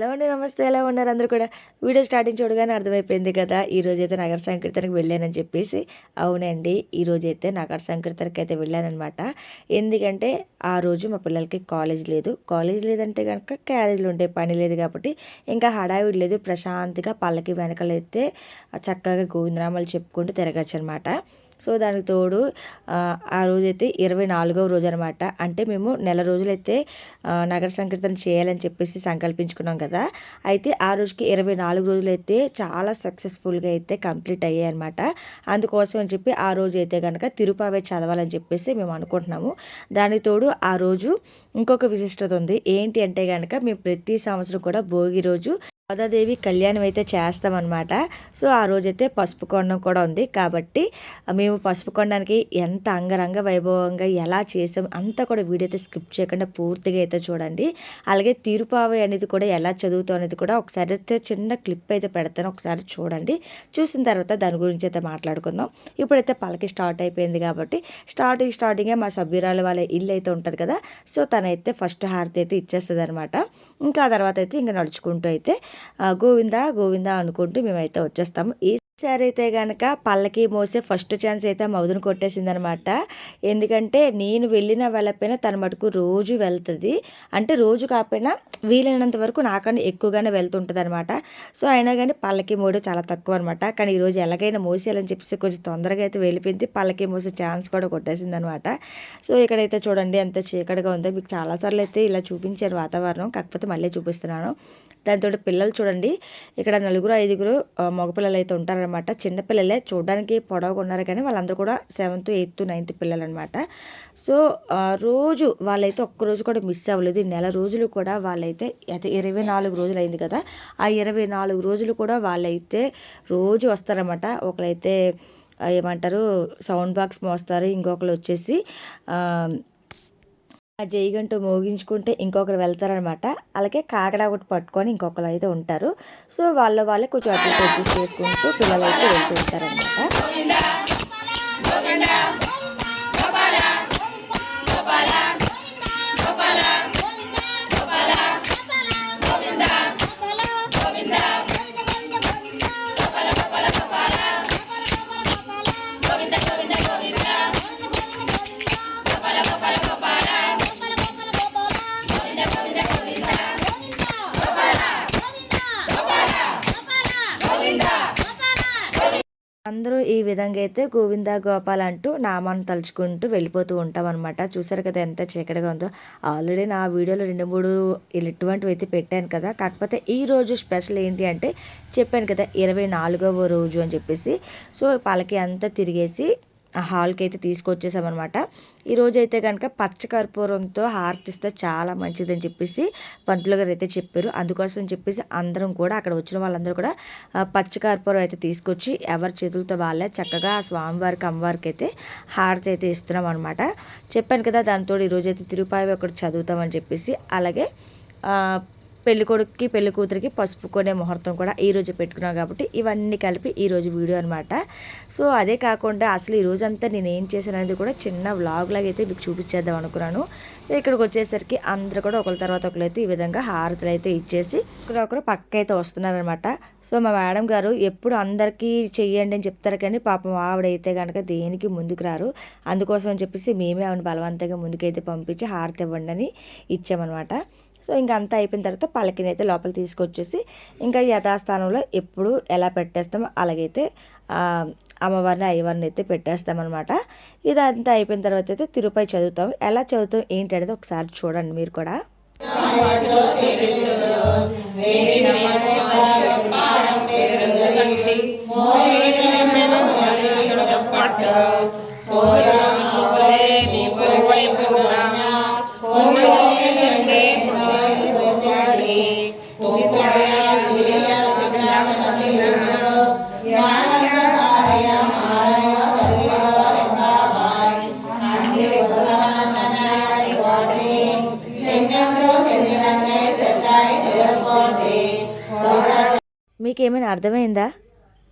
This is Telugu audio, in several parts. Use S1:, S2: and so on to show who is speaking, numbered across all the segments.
S1: హలో అండి నమస్తే. ఎలా ఉన్నారు అందరూ కూడా? వీడియో స్టార్టింగ్ చూడగానే అర్థమైపోయింది కదా ఈరోజు అయితే నగర సంకీర్తనకి వెళ్ళానని చెప్పేసి. అవునండి ఈ అయితే నగర సంకీర్తనకి అయితే వెళ్ళానమాట ఎందుకంటే ఆ రోజు మా పిల్లలకి కాలేజ్ లేదు. కాలేజ్ లేదంటే కనుక క్యారేజ్లు ఉంటాయి పని లేదు కాబట్టి ఇంకా హడావిడి లేదు. ప్రశాంతిగా పళ్ళకి వెనకలైతే చక్కగా గోవిందరామాలు చెప్పుకుంటూ తిరగచ్చు అనమాట సో దానికి తోడు ఆ, రోజైతే ఇరవై నాలుగవ రోజు అనమాట అంటే మేము నెల రోజులైతే నగర సంకీర్తన చేయాలని చెప్పేసి సంకల్పించుకున్నాం కదా. అయితే ఆ రోజుకి ఇరవై నాలుగు రోజులు అయితే చాలా సక్సెస్ఫుల్గా అయితే కంప్లీట్ అయ్యాయి అనమాట అందుకోసం అని చెప్పి ఆ రోజు అయితే కనుక తిరుపావే చదవాలని చెప్పేసి మేము అనుకుంటున్నాము. దానికి తోడు ఆ రోజు ఇంకొక విశిష్టత ఉంది. ఏంటి అంటే కనుక మేము ప్రతి సంవత్సరం కూడా భోగి రోజు గోదాదేవి కళ్యాణం అయితే చేస్తామన్నమాట. సో ఆ రోజైతే పసుపు కొండం కూడా ఉంది. కాబట్టి మేము పసుపు కొండానికి ఎంత అంగరంగ వైభవంగా ఎలా చేసాం అంతా కూడా వీడియో అయితే స్కిప్ చేయకుండా పూర్తిగా అయితే చూడండి. అలాగే తీరుపావి అనేది కూడా ఎలా చదువుతాం అనేది కూడా ఒకసారి అయితే చిన్న క్లిప్ అయితే పెడతాను. ఒకసారి చూడండి. చూసిన తర్వాత దాని గురించి అయితే మాట్లాడుకుందాం. ఇప్పుడైతే పలకి స్టార్ట్ అయిపోయింది కాబట్టి స్టార్టింగ్ స్టార్టింగే మా సభ్యురాలు వాళ్ళ ఇల్లు అయితే ఉంటుంది కదా. సో తనైతే ఫస్ట్ హారతి అయితే ఇచ్చేస్తుంది అనమాట ఇంకా ఆ తర్వాత అయితే ఇంకా నడుచుకుంటూ అయితే గోవిందా గోవిందా అనుకుంటూ మేమైతే వచ్చేస్తాము. ఈసారి అయితే కనుక పల్లకి మోసే ఫస్ట్ ఛాన్స్ అయితే మౌదును కొట్టేసిందనమాట. ఎందుకంటే నేను వెళ్ళిన వెళ్ళకపోయినా తన మటుకు రోజు వెళ్తుంది. అంటే రోజు కాకపోయినా వీలైనంత వరకు నాకన్నా ఎక్కువగానే వెళ్తుంటుంది అనమాట సో అయినా కానీ పల్లకి మూడు చాలా తక్కువ అనమాట కానీ ఈరోజు ఎలాగైనా మోసేయాలని చెప్పేసి కొంచెం తొందరగా అయితే వెళ్ళిపోయింది. పల్లకి మోసే ఛాన్స్ కూడా కొట్టేసింది అనమాట సో ఇక్కడైతే చూడండి ఎంత చీకటిగా ఉందో. మీకు చాలాసార్లు అయితే ఇలా చూపించారు వాతావరణం. కాకపోతే మళ్ళీ చూపిస్తున్నాను. దాంతో పిల్లలు చూడండి. ఇక్కడ నలుగురు ఐదుగురు మగపిల్లలు అయితే ఉంటారనమాట చిన్నపిల్లలే చూడడానికి పొడవుగా ఉన్నారు కానీ వాళ్ళందరూ కూడా సెవెంత్ ఎయిత్ నైన్త్ పిల్లలు అనమాట సో రోజు వాళ్ళైతే ఒక్కరోజు కూడా మిస్ అవ్వలేదు. నెల రోజులు కూడా వాళ్ళైతే అయితే ఇరవై నాలుగు రోజులు అయింది కదా. ఆ ఇరవై నాలుగు రోజులు కూడా వాళ్ళైతే రోజు వస్తారన్నమాట. ఒకరైతే ఏమంటారు సౌండ్ బాక్స్ మోస్తారు. ఇంకొకరు వచ్చేసి ఆ, ఆ జైగంటూ మోగించుకుంటే ఇంకొకరు వెళ్తారనమాట. అలాగే కాకడ ఒకటి పట్టుకొని ఇంకొకరు అయితే ఉంటారు. సో వాళ్ళ వాళ్ళే కొంచెం అట్లా అడ్జస్ట్ చేసుకుంటూ పిల్లలు అయితే వెళ్తూ ఉంటారనమాట. ఎలాగైతే అయితే గోవింద గోపాల్ అంటూ నామాన్ని తలుచుకుంటూ వెళ్ళిపోతూ ఉంటాం అనమాట చూసారు కదా ఎంత చీకటిగా ఉందో. ఆల్రెడీ నా వీడియోలో రెండు మూడు ఇటువంటివి అయితే పెట్టాను కదా. కాకపోతే ఈ రోజు స్పెషల్ ఏంటి అంటే చెప్పాను కదా ఇరవై నాలుగవ రోజు అని చెప్పేసి. సో పలకి అంతా తిరిగేసి ఆ హాల్కి అయితే తీసుకొచ్చేసామన్నమాట ఈరోజు అయితే కనుక పచ్చకర్పూరంతో హారతిస్తే చాలా మంచిదని చెప్పేసి పంతులు గారు అయితే చెప్పారు. అందుకోసం చెప్పేసి అందరం కూడా అక్కడ వచ్చిన వాళ్ళందరూ కూడా పచ్చకర్పూరం అయితే తీసుకొచ్చి ఎవరి చేతులతో వాళ్ళే చక్కగా ఆ స్వామివారికి అమ్మవారికి అయితే హారతి అయితే ఇస్తున్నాం అనమాట చెప్పాను కదా దాంతో ఈరోజు అయితే తిరుపాయి ఒకటి చదువుతామని చెప్పేసి అలాగే ఆ, పెళ్ళి కొడుకుకి పెళ్ళి కూతురికి పసుపు కొనే ముహూర్తం కూడా ఈ రోజు పెట్టుకున్నాం కాబట్టి ఇవన్నీ కలిపి ఈ రోజు వీడియో అనమాట సో అదే కాకుండా అసలు ఈ రోజంతా నేను ఏం చేశాను అనేది కూడా చిన్న వ్లాగ్ లాగా అయితే మీకు చూపించేద్దాం అనుకున్నాను. సో ఇక్కడికి వచ్చేసరికి అందరూ కూడా ఒకరి తర్వాత ఒకరు అయితే ఈ విధంగా హారతులు అయితే ఇచ్చేసి ఒకరు ఒకరు పక్క అయితే వస్తున్నారనమాట సో మా మేడం గారు ఎప్పుడు అందరికీ చెయ్యండి అని చెప్తారు కానీ పాపం ఆవిడైతే కనుక దేనికి ముందుకు రారు అందుకోసం అని చెప్పేసి మేమే ఆవిడ బలవంతంగా ముందుకైతే పంపించి హారతి ఇవ్వండి అని ఇచ్చామన్నమాట. సో ఇంకా అంతా అయిపోయిన తర్వాత పలకిని అయితే లోపల తీసుకొచ్చేసి ఇంకా యథాస్థానంలో ఎప్పుడు ఎలా పెట్టేస్తామో అలాగైతే అమ్మవారిని అయ్యవారిని అయితే పెట్టేస్తామన్నమాట ఇదంతా అయిపోయిన తర్వాత అయితే తిరుపతి చదువుతాం ఎలా చదువుతాం ఏంటి అనేది ఒకసారి చూడండి మీరు కూడా మీకు ఏమైనా అర్థమైందా?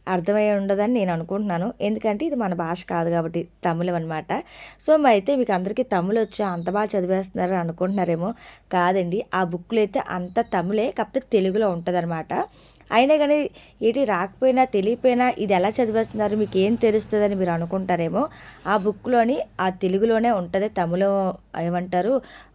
S1: అర్థమై ఉండదని నేను అనుకుంటున్నాను. ఎందుకంటే ఇది మన భాష కాదు కాబట్టి తమిళం అనమాట సో మరి అయితే మీకు అందరికీ తమిళ వచ్చి అంత బాగా చదివేస్తున్నారు అనుకుంటున్నారేమో కాదండి. ఆ బుక్లో అయితే అంత తమిళే కాకపోతే తెలుగులో ఉంటుంది అయినా కానీ ఏటి రాకపోయినా తెలియపోయినా ఇది ఎలా చదివేస్తున్నారు మీకు ఏం తెలుస్తుందని మీరు అనుకుంటారేమో ఆ బుక్లోని ఆ తెలుగులోనే ఉంటుంది. తమిళం ఏమంటారు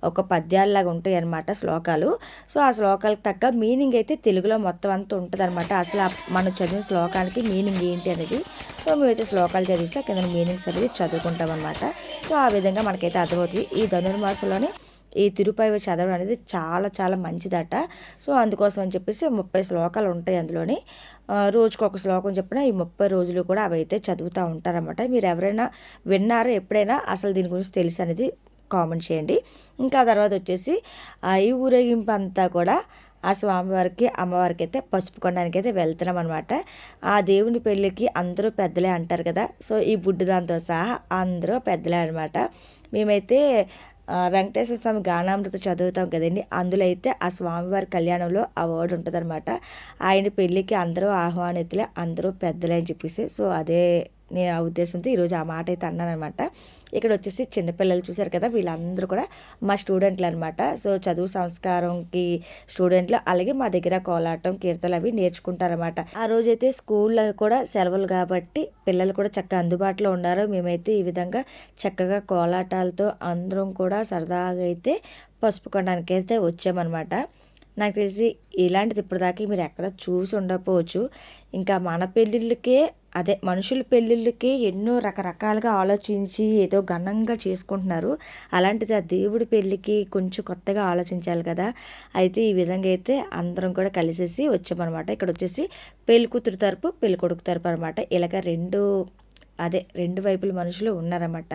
S1: ఒక పద్యాలలాగా ఉంటాయి అనమాట శ్లోకాలు. సో ఆ శ్లోకాలకు తగ్గ మీనింగ్ అయితే తెలుగులో మొత్తం అంతా ఉంటుంది అనమాట అసలు మనం చదివిన శ్లోకానికి మీనింగ్ ఏంటి అనేది. సో మేమైతే శ్లోకాలు చదివిస్తే కింద మీనింగ్స్ అనేది చదువుకుంటాం అనమాట సో ఆ విధంగా మనకైతే అర్థమవుతుంది. ఈ ధనుర్మాసంలోనే ఈ తిరుపై చదవడం అనేది చాలా చాలా మంచిదట. సో అందుకోసం అని చెప్పేసి ముప్పై శ్లోకాలు ఉంటాయి అందులోని. రోజుకు ఒక శ్లోకం చెప్పిన ఈ ముప్పై రోజులు కూడా అవి అయితే చదువుతూ ఉంటారన్నమాట. మీరు ఎవరైనా విన్నారో ఎప్పుడైనా? అసలు దీని గురించి తెలుసు అనేది కామెంట్ చేయండి. ఇంకా తర్వాత వచ్చేసి ఈ ఊరేగింపు అంతా కూడా ఆ స్వామివారికి అమ్మవారికి అయితే పసుపు కొనడానికి అయితే వెళ్తున్నాం అనమాట ఆ దేవుని పెళ్ళికి అందరూ పెద్దలే అంటారు కదా. సో ఈ బుడ్డు దాంతో సహా అందరూ పెద్దలే అనమాట మేమైతే వెంకటేశ్వర స్వామి గానామృత చదువుతాం కదండి. అందులో అయితే ఆ స్వామివారి కళ్యాణంలో ఆ వర్డ్ ఆయన పెళ్ళికి అందరూ ఆహ్వానితులే అందరూ పెద్దలే అని చెప్పేసి. సో అదే నే ఆ ఉద్దేశంతో ఈరోజు ఆ మాట అయితే అన్నానమాట ఇక్కడ వచ్చేసి చిన్నపిల్లలు చూశారు కదా వీళ్ళందరూ కూడా మా స్టూడెంట్లు అనమాట సో చదువు సంస్కారంకి స్టూడెంట్లు అలాగే మా దగ్గర కోలాటం కీర్తనలు అవి నేర్చుకుంటారనమాట ఆ రోజైతే స్కూల్లో కూడా సెలవులు కాబట్టి పిల్లలు కూడా చక్కగా అందుబాటులో ఉన్నారు. మేమైతే ఈ విధంగా చక్కగా కోలాటాలతో అందరం కూడా సరదాగా అయితే పసుపు కొనడానికి అయితే వచ్చామన్నమాట. నాకు తెలిసి ఇలాంటిది ఇప్పటిదాకా మీరు ఎక్కడ చూసి ఉండకపోవచ్చు. ఇంకా మన పెళ్ళిళ్ళకే అదే మనుషుల పెళ్ళిళ్ళకి ఎన్నో రకరకాలుగా ఆలోచించి ఏదో ఘనంగా చేసుకుంటున్నారు. అలాంటిది ఆ దేవుడి పెళ్ళికి కొంచెం కొత్తగా ఆలోచించాలి కదా. అయితే ఈ విధంగా అయితే అందరం కూడా కలిసేసి వచ్చామన్నమాట. ఇక్కడ వచ్చేసి పెళ్ళి కూతురు తరపు పెళ్ళి కొడుకు తరపు అనమాట ఇలాగ రెండు అదే రెండు వైపుల మనుషులు ఉన్నారన్నమాట.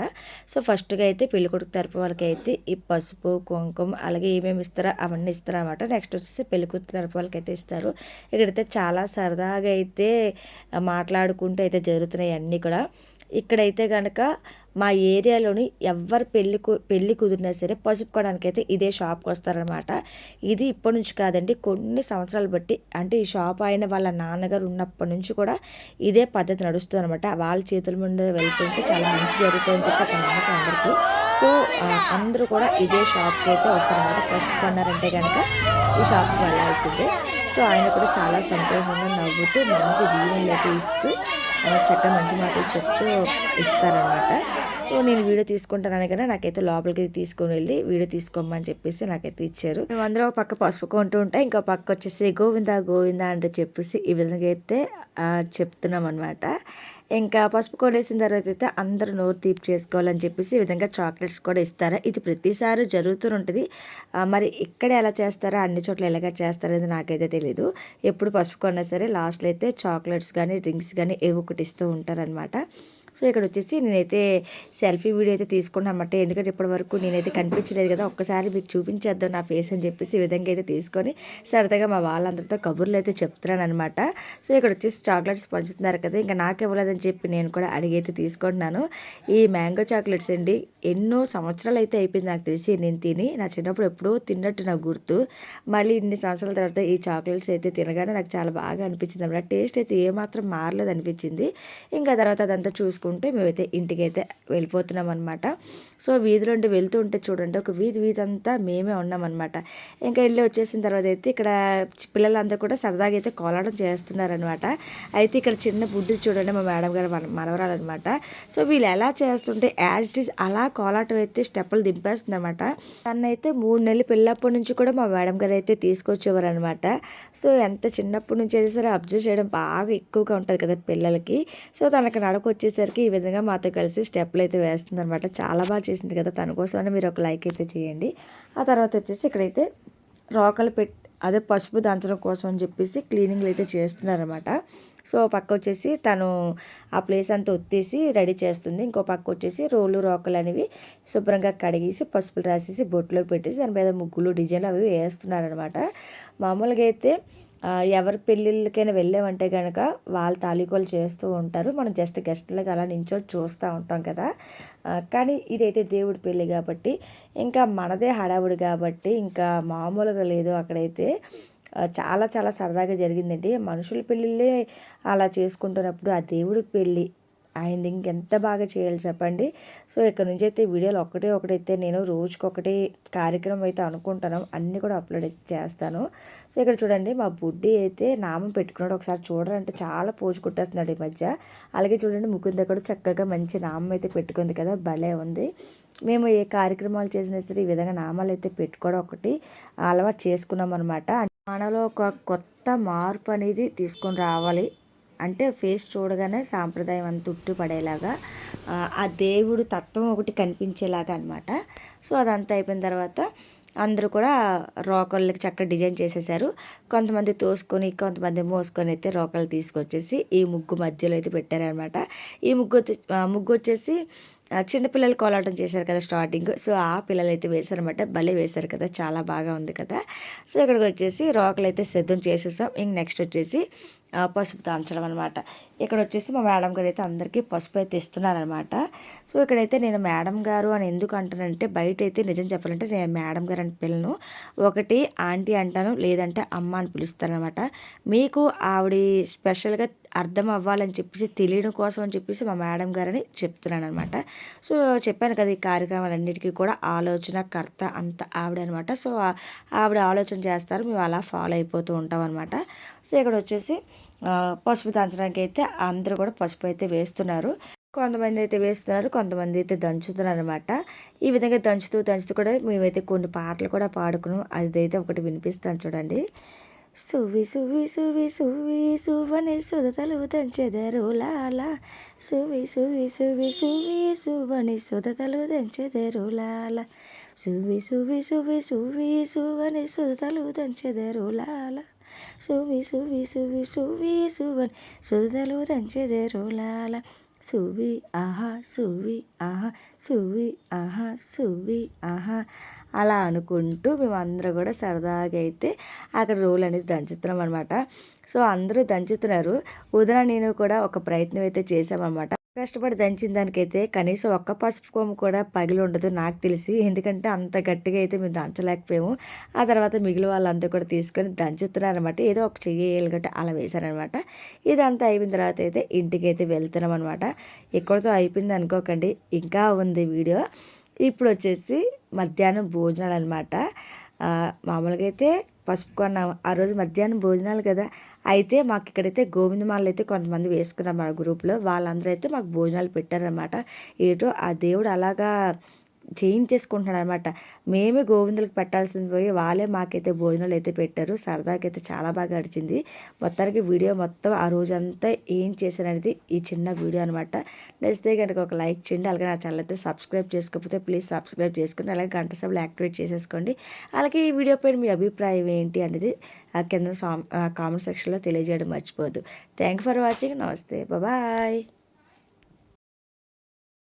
S1: సో ఫస్ట్గా అయితే పెళ్ళికొడుకు తరపు వాళ్ళకైతే ఈ పసుపు కుంకుమ అలాగే ఏమేమి ఇస్తారో అవన్నీ ఇస్తారన్నమాట. నెక్స్ట్ వచ్చేసి పెళ్ళికూతురు తరపు వాళ్ళకైతే ఇస్తారు. ఇక్కడైతే చాలా సరదాగా అయితే మాట్లాడుకుంటూ అయితే జరుగుతున్నాయి అన్నీ కూడా. ఇక్కడైతే కనుక మా ఏరియాలోని ఎవరు పెళ్ళి పెళ్ళి కుదిరినా సరే పసుపుకోవడానికి అయితే ఇదే షాప్కి వస్తారనమాట ఇది ఇప్పటి నుంచి కాదండి కొన్ని సంవత్సరాలు బట్టి అంటే ఈ షాప్ అయిన వాళ్ళ నాన్నగారు ఉన్నప్పటి నుంచి కూడా ఇదే పద్ధతి నడుస్తుంది అనమాట వాళ్ళ చేతుల ముందు వెళ్తుంటే చాలా మంచి జరుగుతుందని చెప్పి ఒక నమ్మకం అందరికీ. సో అందరూ కూడా ఇదే షాప్కి అయితే వస్తారనమాట పసుపు కొన్నారంటే కనుక ఈ షాప్కి వెళ్ళాల్సిందే. సో ఆయన కూడా చాలా సంతోషంగా నవ్వుతూ మంచి దీవెనలు అయితే ఇస్తూ చక్కగా మంచి మాటలు చెప్తూ ఇస్తారనమాట సో నేను వీడియో తీసుకుంటాను అనగానే నాకైతే లోపలికి తీసుకొని వెళ్ళి వీడియో తీసుకోమని చెప్పేసి నాకైతే ఇచ్చారు. మేము అందరూ ఒక పక్క పసుపు కొంటూ ఉంటాం. ఇంకో పక్క వచ్చేసి గోవింద గోవింద అంటే చెప్పేసి ఈ విధంగా అయితే చెప్తున్నాం అనమాట ఇంకా పసుపు కొనేసిన తర్వాత అయితే అందరూ నోరు తీపి చేసుకోవాలని చెప్పేసి ఈ విధంగా చాక్లెట్స్ కూడా ఇస్తారా? ఇది ప్రతిసారి జరుగుతూ ఉంటుంది. మరి ఇక్కడ ఎలా చేస్తారా? అన్ని చోట్ల ఎలాగ చేస్తారనేది నాకైతే తెలీదు. ఎప్పుడు పసుపు కొన్నా సరే లాస్ట్లో అయితే చాక్లెట్స్ కానీ డ్రింక్స్ కానీ ఏవో ఒకటి ఇస్తూ ఉంటారనమాట సో ఇక్కడ వచ్చేసి నేనైతే సెల్ఫీ వీడియో అయితే తీసుకున్నాను అనమాట ఎందుకంటే ఇప్పటి వరకు నేనైతే కనిపించలేదు కదా ఒక్కసారి మీకు చూపించేద్దాం నా ఫేస్ అని చెప్పేసి ఈ విధంగా అయితే తీసుకొని సరదాగా మా వాళ్ళందరితో కబుర్లు అయితే చెప్తున్నాను అనమాట సో ఇక్కడ వచ్చేసి చాక్లెట్స్ పంచుతున్నారు కదా ఇంకా నాకు ఇవ్వలేదని చెప్పి నేను కూడా అడిగి అయితే తీసుకుంటున్నాను. ఈ మ్యాంగో చాక్లెట్స్ అండి ఎన్నో సంవత్సరాలు అయితే అయిపోయింది నాకు తెలిసి నేను తిని నా చిన్నప్పుడు ఎప్పుడో తిన్నట్టు నాకు గుర్తు. మళ్ళీ ఇన్ని సంవత్సరాల తర్వాత ఈ చాక్లెట్స్ అయితే తినగానే నాకు చాలా బాగా అనిపించింది అనమాట టేస్ట్ అయితే ఏమాత్రం మారలేదు అనిపించింది. ఇంకా తర్వాత అదంతా చూసుకుంటే చేసుకుంటే మేమైతే ఇంటికి అయితే వెళ్ళిపోతున్నాం అనమాట సో వీధిలోండి వెళ్తూ ఉంటే చూడండి ఒక వీధి వీధి అంతా మేమే ఉన్నామన్నమాట. ఇంకా వెళ్ళి వచ్చేసిన తర్వాత అయితే ఇక్కడ పిల్లలందరూ కూడా సరదాగా అయితే కోలాటం చేస్తున్నారనమాట అయితే ఇక్కడ చిన్న బుడ్డి చూడండి మా మేడం గారు మనవరాలన్నమాట. సో వీళ్ళు ఎలా చేస్తుంటే యాజ్ ఇట్ ఈస్ అలా కోలాటం అయితే స్టెప్పులు దింపేస్తుంది అనమాట తనైతే మూడు నెలలు పిల్లప్పటి నుంచి కూడా మా మేడం గారు అయితే తీసుకొచ్చేవారు అనమాట సో ఎంత చిన్నప్పటి నుంచి అయితే సరే అబ్జర్వ్ చేయడం బాగా ఎక్కువగా ఉంటుంది కదా పిల్లలకి. సో తనకు నడక వచ్చేసరికి ఈ విధంగా మాతో కలిసి స్టెప్లు అయితే వేస్తుంది అనమాట చాలా బాగా చేసింది కదా తన కోసమని మీరు ఒక లైక్ అయితే చేయండి. ఆ తర్వాత వచ్చేసి ఇక్కడైతే రోకలు పెట్టి అదే పసుపు దంచడం కోసం అని చెప్పేసి క్లీనింగ్లు అయితే చేస్తున్నారనమాట సో పక్క వచ్చేసి తను ఆ ప్లేస్ అంతా ఒత్తేసి రెడీ చేస్తుంది. ఇంకో పక్క వచ్చేసి రోలు రోకలు అనేవి శుభ్రంగా కడిగేసి పసుపులు రాసేసి బొట్లో పెట్టేసి దాని మీద ముగ్గులు డిజైన్లు అవి వేస్తున్నారనమాట మామూలుగా అయితే ఎవరి పెళ్ళిళ్ళకైనా వెళ్ళామంటే కనుక వాళ్ళు తాళికోలు చేస్తూ ఉంటారు. మనం జస్ట్ గెస్ట్లకు అలా నించో చూస్తూ ఉంటాం కదా. కానీ ఇదైతే దేవుడి పెళ్ళి కాబట్టి ఇంకా మనదే హడావుడి కాబట్టి ఇంకా మామూలుగా లేదు అక్కడైతే. చాలా చాలా సరదాగా జరిగిందండి. మనుషుల పెళ్ళిళ్ళే అలా చేసుకుంటున్నప్పుడు ఆ దేవుడి పెళ్ళి ఆయన ఇంకెంత బాగా చేయాలి చెప్పండి. సో ఇక్కడ నుంచి అయితే వీడియోలు ఒకటే ఒకటైతే నేను రోజుకొకటి కార్యక్రమం అయితే అనుకుంటాను. అన్నీ కూడా అప్లోడ్ అయితే చేస్తాను. సో ఇక్కడ చూడండి మా బుడ్డి అయితే నామం పెట్టుకున్నాడు. ఒకసారి చూడాలంటే చాలా పోజు కుట్టేస్తున్నాడు ఈ మధ్య. అలాగే చూడండి ముకుంద కూడా చక్కగా మంచి నామం అయితే పెట్టుకుంది కదా భలే ఉంది. మేము ఏ కార్యక్రమాలు చేసినా సరే ఈ విధంగా నామాలు అయితే పెట్టుకోవడం ఒకటి అలవాటు చేసుకున్నాం అనమాట మనలో ఒక కొత్త మార్పు అనేది తీసుకొని రావాలి. అంటే ఫేస్ చూడగానే సాంప్రదాయం అంత ఉట్టు పడేలాగా ఆ, దేవుడు తత్వం ఒకటి కనిపించేలాగా అనమాట సో అదంతా అయిపోయిన తర్వాత అందరూ కూడా రోకళ్ళకి చక్కగా డిజైన్ చేసేసారు. కొంతమంది తోసుకొని కొంతమంది మోసుకొని అయితే రోకళ్ళు తీసుకొచ్చేసి ఈ ముగ్గు మధ్యలో అయితే పెట్టారనమాట ఈ ముగ్గు ముగ్గు వచ్చేసి చిన్నపిల్లలు కోలాటం చేశారు కదా స్టార్టింగ్. సో ఆ పిల్లలు అయితే వేశారనమాట భలే వేశారు కదా. చాలా బాగా ఉంది కదా. సో ఇక్కడికి వచ్చేసి రోకలు అయితే సిద్ధం చేసేసాం. ఇంక నెక్స్ట్ వచ్చేసి పసుపు తాంచడం అనమాట ఇక్కడ వచ్చేసి మా మేడం గారు అయితే అందరికీ పసుపు అయితే ఇస్తున్నారనమాట సో ఇక్కడైతే నేను మేడం గారు అని ఎందుకు అంటానంటే బయట అయితే నిజం చెప్పాలంటే నేను మేడం గారు అని పిల్లను. ఒకటి ఆంటీ అంటాను లేదంటే అమ్మ అని పిలుస్తాను అనమాట మీకు ఆవిడ స్పెషల్గా అర్థం అవ్వాలని చెప్పేసి తెలియడం కోసం అని చెప్పేసి మా మేడం గారని చెప్తున్నాను అనమాట సో చెప్పాను కదా ఈ కార్యక్రమాలన్నిటికీ కూడా ఆలోచన కర్త అంత ఆవిడ అనమాట సో ఆవిడ ఆలోచన చేస్తారు మేము అలా ఫాలో అయిపోతూ ఉంటాం అనమాట సో ఇక్కడ వచ్చేసి పసుపు దంచడానికి అయితే అందరూ కూడా పసుపు అయితే వేస్తున్నారు. కొంతమంది అయితే వేస్తున్నారు కొంతమంది అయితే దంచుతున్నారు అనమాట ఈ విధంగా దంచుతూ దంచుతూ కూడా మేమైతే కొన్ని పాటలు కూడా పాడుకున్నాం. అదైతే ఒకటి వినిపిస్తాను చూడండి. సువి సువి సువి సువి సువని సుధతలు దంచెదరులాలా సువి సువి సువి సువి సువని సుధతలు దంచెదరులాలా సువి సువి సువి సువి సువని సుధతలు దంచెదరులాలా సువి సువి సువి సువి సువని సుధతలు దంచెదరులాలా సువి ఆహా సువి ఆహా సువి ఆహా సువి ఆహా అలా అనుకుంటూ మేమందరూ కూడా సరదాగా అయితే అక్కడ రోల్ అనేది దంచుతున్నాం అనమాట సో అందరూ దంచుతున్నారు. ఉదన నేను కూడా ఒక ప్రయత్నం అయితే చేసామన్నమాట కష్టపడి దంచిన దానికైతే కనీసం ఒక్క పసుపు కొమ్ము కూడా పగిలి ఉండదు నాకు తెలిసి. ఎందుకంటే అంత గట్టిగా అయితే మేము దంచలేకపోయాము. ఆ తర్వాత మిగిలిన వాళ్ళంతా కూడా తీసుకొని దంచుతున్నారనమాట ఏదో ఒక చెయ్యి ఏలుగట్ట అలా వేశారనమాట ఇదంతా అయిపోయిన తర్వాత అయితే ఇంటికి అయితే వెళ్తున్నాం అనమాట ఇక్కడితో అయిపోయింది అనుకోకండి. ఇంకా ఉంది వీడియో. ఇప్పుడు వచ్చేసి మధ్యాహ్నం భోజనాలు అనమాట మామూలుగా అయితే పసుపు కొన్నాం ఆ రోజు మధ్యాహ్నం భోజనాలు కదా. అయితే మాకు ఇక్కడైతే గోవిందమాలలు అయితే కొంతమంది వేసుకున్నాం మా గ్రూప్లో. వాళ్ళందరూ అయితే మాకు భోజనాలు పెట్టారనమాట ఏటో ఆ దేవుడు అలాగా చేయించేసుకుంటున్నాడు అనమాట మేమే గోవిందులకు పెట్టాల్సింది పోయి వాళ్ళే మాకైతే భోజనాలు అయితే పెట్టారు. సరదాకైతే అయితే చాలా బాగా గడిచింది. మొత్తానికి వీడియో మొత్తం ఆ రోజంతా ఏం చేశారనేది ఈ చిన్న వీడియో అనమాట నచ్చితే కనుక ఒక లైక్ చేయండి. అలాగే నా ఛానల్ అయితే సబ్స్క్రైబ్ చేసుకోకపోతే ప్లీజ్ సబ్స్క్రైబ్ చేసుకుని అలాగే గంట సభలు యాక్టివేట్ చేసేసుకోండి. అలాగే ఈ వీడియో పైన మీ అభిప్రాయం ఏంటి అనేది ఆ కింద కామెంట్ సెక్షన్లో తెలియజేయడం మర్చిపోదు థ్యాంక్ ఫర్ వాచింగ్. నమస్తే. బాయ్.